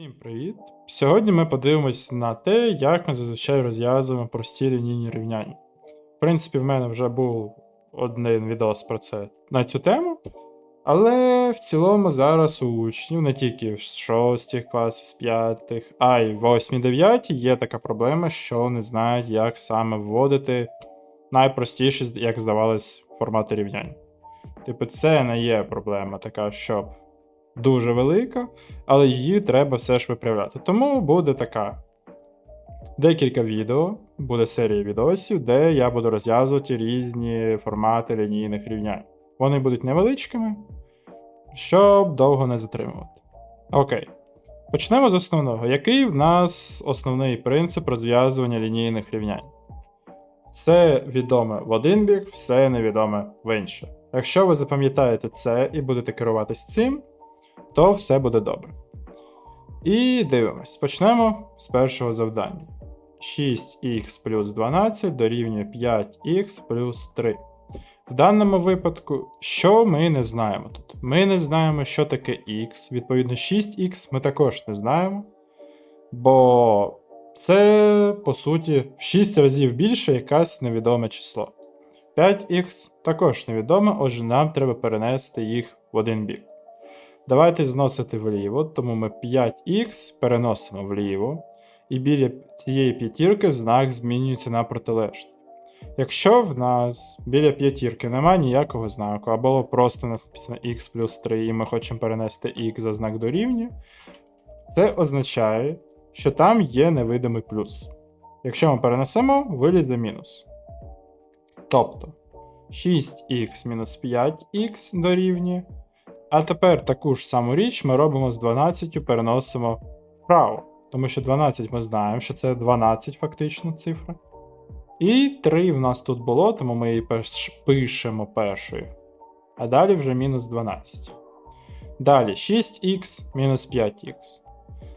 Всім привіт! Сьогодні ми подивимось на те, як ми зазвичай розв'язуємо прості лінійні рівняння. В принципі, в мене вже був один відос про це на цю тему. Але в цілому зараз у учнів, не тільки з 6 класів, з 5, а й 8, 9 є така проблема, що не знають, як саме вводити найпростіші, як здавалось, формати рівнянь. Типу, це не є проблема така, щоб дуже велика, але її треба все ж виправляти. Тому буде така. Декілька відео, буде серія відосів, де я буду розв'язувати різні формати лінійних рівнянь. Вони будуть невеличкими, щоб довго не затримувати. Окей. Почнемо з основного. Який в нас основний принцип розв'язування лінійних рівнянь? Все відоме в один бік, все невідоме в інший. Якщо ви запам'ятаєте це і будете керуватись цим, то все буде добре. І дивимось. Почнемо з першого завдання. 6х плюс 12 дорівнює 5х плюс 3. В даному випадку, що ми не знаємо тут? Ми не знаємо, що таке х. Відповідно, 6х ми також не знаємо. Бо це, по суті, в 6 разів більше якесь невідоме число. 5х також невідоме, отже, нам треба перенести їх в один бік. Давайте зносити вліво, тому ми 5х переносимо вліво, і біля цієї п'ятірки знак змінюється на протилежний. Якщо в нас біля п'ятірки немає ніякого знаку, або просто написано x плюс 3, і ми хочемо перенести x за знак дорівнює, це означає, що там є невидимий плюс. Якщо ми перенесемо, вилізе мінус. Тобто 6х мінус 5х дорівнює. А тепер таку ж саму річ ми робимо з 12 переносимо вправо. Тому що 12 ми знаємо, що це 12 фактично цифра. І 3 в нас тут було, тому ми її пишемо першою. А далі вже мінус 12. Далі 6х мінус 5х.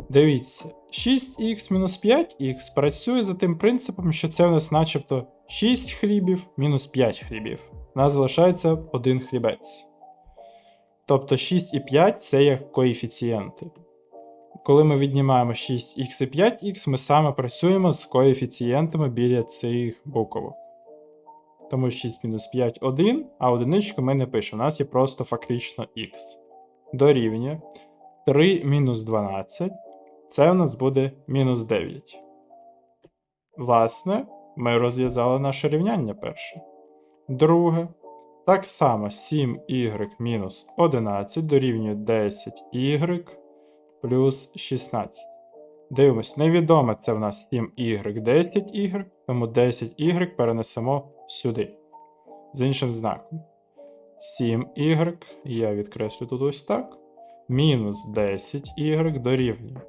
Дивіться, 6х мінус 5х працює за тим принципом, що це в нас начебто 6 хлібів мінус 5 хлібів. У нас залишається один хлібець. Тобто 6 і 5 це є коефіцієнти. Коли ми віднімаємо 6х і 5х, ми саме працюємо з коефіцієнтами біля цих буквок. Тому 6 мінус 5 1, а одиничку ми не пишемо. У нас є просто фактично х. Дорівнює 3 мінус 12. Це у нас буде мінус 9. Власне, ми розв'язали наше рівняння перше. Друге. Так само 7y мінус 11 дорівнює 10y плюс 16. Дивимось, невідоме це в нас 7y, 10y, тому 10y перенесемо сюди. З іншим знаком. 7y, я відкреслю тут ось так. Мінус 10y дорівнює.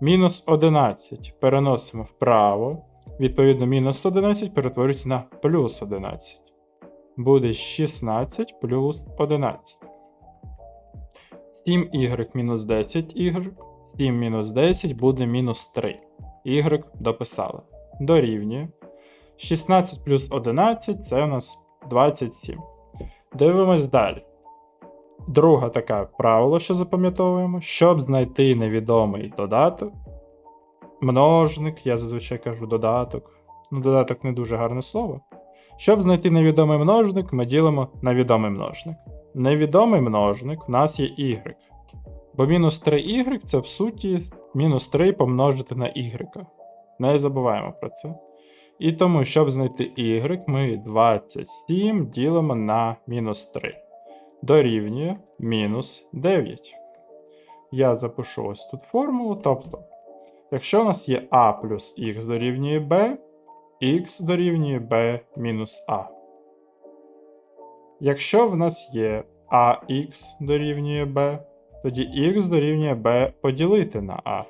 Мінус 11 переносимо вправо. Відповідно, мінус 11 перетворюється на плюс 11 буде 16 плюс 11. 7y мінус 10y. 7 мінус 10 буде мінус 3. Y дописали. Дорівнює. 16 плюс 11 це у нас 27. Дивимось далі. Друга така правило, що запам'ятовуємо, щоб знайти невідомий додаток. Множник, я зазвичай кажу додаток. Ну, додаток не дуже гарне слово. Щоб знайти невідомий множник, ми ділимо на відомий множник. Невідомий множник у нас є y. Бо мінус 3y це в суті мінус 3 помножити на y. Не забуваємо про це. І тому, щоб знайти y, ми 27 ділимо на мінус 3. Дорівнює мінус 9. Я запишу ось тут формулу. Тобто, якщо у нас є a плюс х дорівнює b, x дорівнює b мінус a. Якщо в нас є ax дорівнює b, тоді x дорівнює b поділити на a.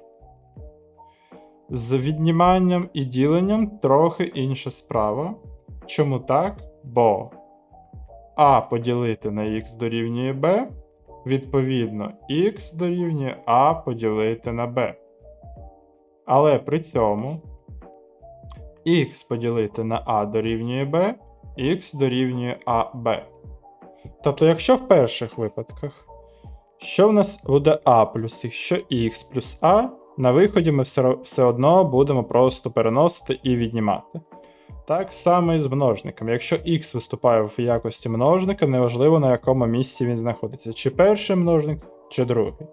З відніманням і діленням трохи інша справа. Чому так? Бо a поділити на x дорівнює b, відповідно, x дорівнює a поділити на b. Але при цьому х поділити на а дорівнює b, х дорівнює АБ. Тобто, якщо в перших випадках Що в нас буде А плюс якщо Х плюс А, на виході ми все, все одно будемо просто переносити і віднімати. Так само і з множником. Якщо Х виступає в якості множника, неважливо на якому місці він знаходиться, чи перший множник, чи другий.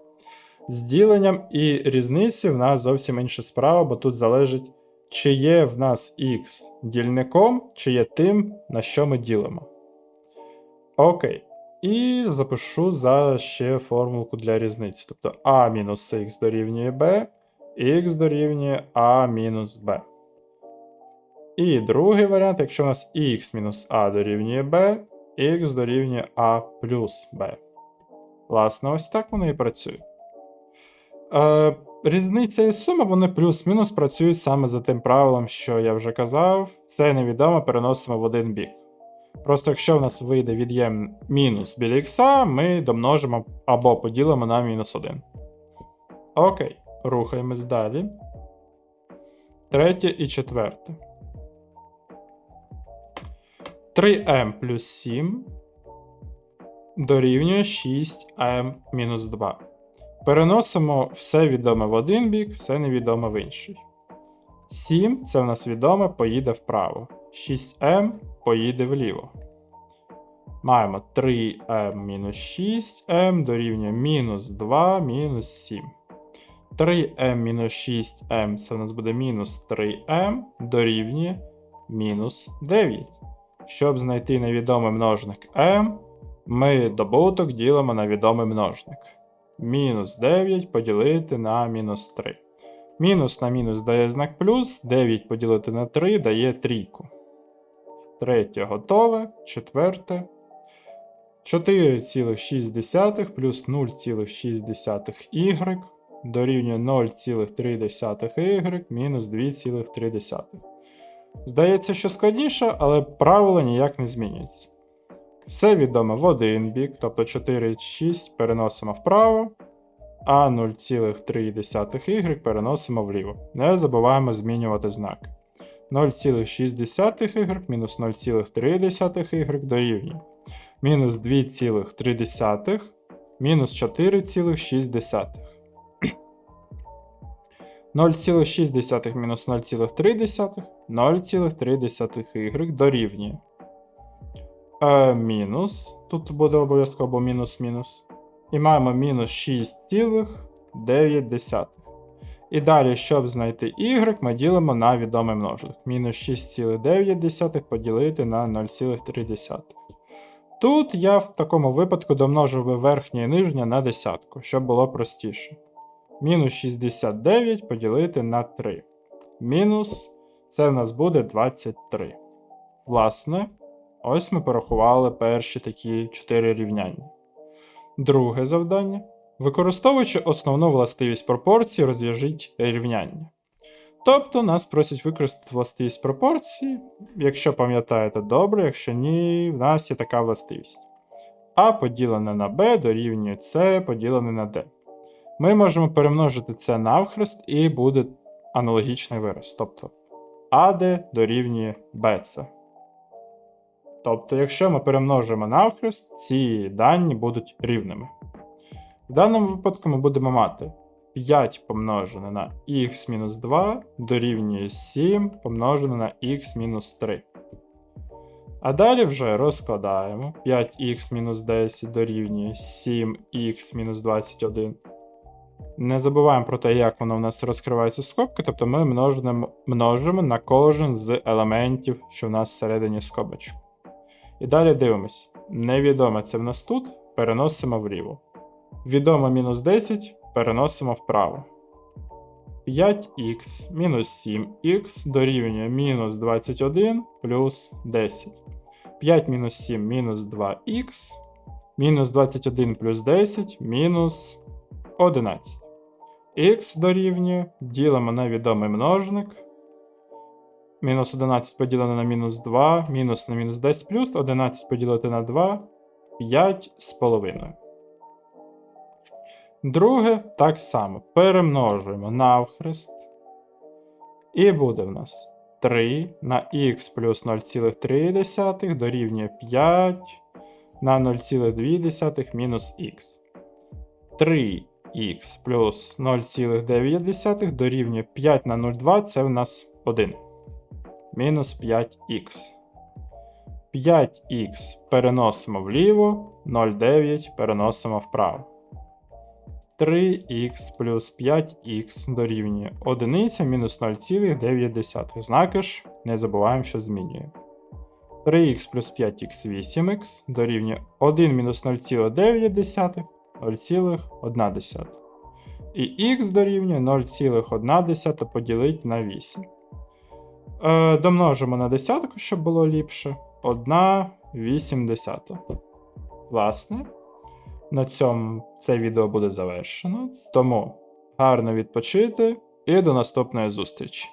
З діленням і різницею в нас зовсім інша справа, бо тут залежить, чи є в нас х дільником, чи є тим, на що ми ділимо. Окей. І запишу за ще формулку для різниці. Тобто х дорівнює b, х дорівнює а мінус b. І другий варіант, якщо у нас а дорівнює b, х дорівнює а плюс b. Власне, ось так воно і працює. Е, різниця і сума, вони плюс-мінус працюють саме за тим правилом, що я вже казав. Це невідомо переносимо в один бік. Просто якщо в нас вийде від'єм мінус біля х, ми домножимо або поділимо на мінус 1. Окей, рухаємось далі. Третє і четверте. 3m плюс 7 дорівнює 6m мінус 2. Переносимо все відоме в один бік, все невідоме в інший. 7 це в нас відоме, поїде вправо. 6m поїде вліво. Маємо 3m мінус 6m дорівнює мінус 2 мінус 7. 3m мінус 6m це у нас буде мінус 3m дорівнює мінус 9. Щоб знайти невідомий множник m, ми добуток ділимо на відомий множник. Мінус 9 поділити на мінус 3. Мінус на мінус дає знак плюс, 9 поділити на 3 дає трійку. Третє готове, четверте. 4,6 плюс 0,6y дорівнює 0,3y мінус 2,3. Здається, що складніше, але правило ніяк не змінюється. Все відоме в один бік, тобто 4,6 переносимо вправо, а 0,3y переносимо вліво. Не забуваємо змінювати знак. 0,6y мінус 0,3y дорівнює мінус 2,3 мінус 4,6. 0,6 мінус 0,3 0,3y дорівнює. Е, мінус. Тут буде обов'язково мінус-мінус. І маємо мінус 6,9. І далі, щоб знайти y, ми ділимо на відомий множник. Мінус 6,9 поділити на 0,3. Тут я в такому випадку домножив би верхнє і нижнє на десятку, щоб було простіше. Мінус 69 поділити на 3. Мінус це в нас буде 23. Власне, ось ми порахували перші такі 4 рівняння. Друге завдання. Використовуючи основну властивість пропорції, розв'яжіть рівняння. Тобто нас просять використати властивість пропорції. Якщо пам'ятаєте добре, якщо ні, в нас є така властивість. А поділене на b дорівнює c поділене на d. Ми можемо перемножити це навхрест і буде аналогічний вираз. Тобто AD дорівнює BC. Тобто, якщо ми перемножимо навхрест, ці дані будуть рівними. В даному випадку ми будемо мати 5 помножене на х-2 дорівнює 7 помножене на х-3. А далі вже розкладаємо 5х-10 дорівнює 7х-21. Не забуваємо про те, як воно в нас розкривається скобки, тобто ми множимо, множимо на кожен з елементів, що в нас всередині скобочку. І далі дивимось. Невідоме це в нас тут, переносимо вліво. Відомо мінус 10 переносимо вправо. 5х мінус 7х дорівнює мінус 21 плюс 10. 5 мінус 7 мінус 2х, мінус 21 плюс 10 мінус 11. Х дорівнює, ділимо на відомий множник. Мінус 11 поділене на мінус 2, мінус на мінус 10 плюс 11 поділити на 2, 5 з половиною. Друге, так само перемножуємо навхрест. І буде в нас 3 на х плюс 0,3 дорівнює 5 на 0,2 мінус х. 3х плюс 0,9 дорівнює 5 на 0,2 це в нас 1. Мінус 5х. 5х переносимо вліво, 0,9 переносимо вправо. 3х плюс 5х дорівнює 1 мінус 0,9. Знаки ж не забуваємо, що змінює. 3х плюс 5х 8х дорівнює 1 мінус 0,9 0,1. І х дорівнює 0,1 поділити на 8. Е, домножимо на десятку, щоб було ліпше. 1 80. Власне, на цьому це відео буде завершено. Тому гарно відпочити і до наступної зустрічі!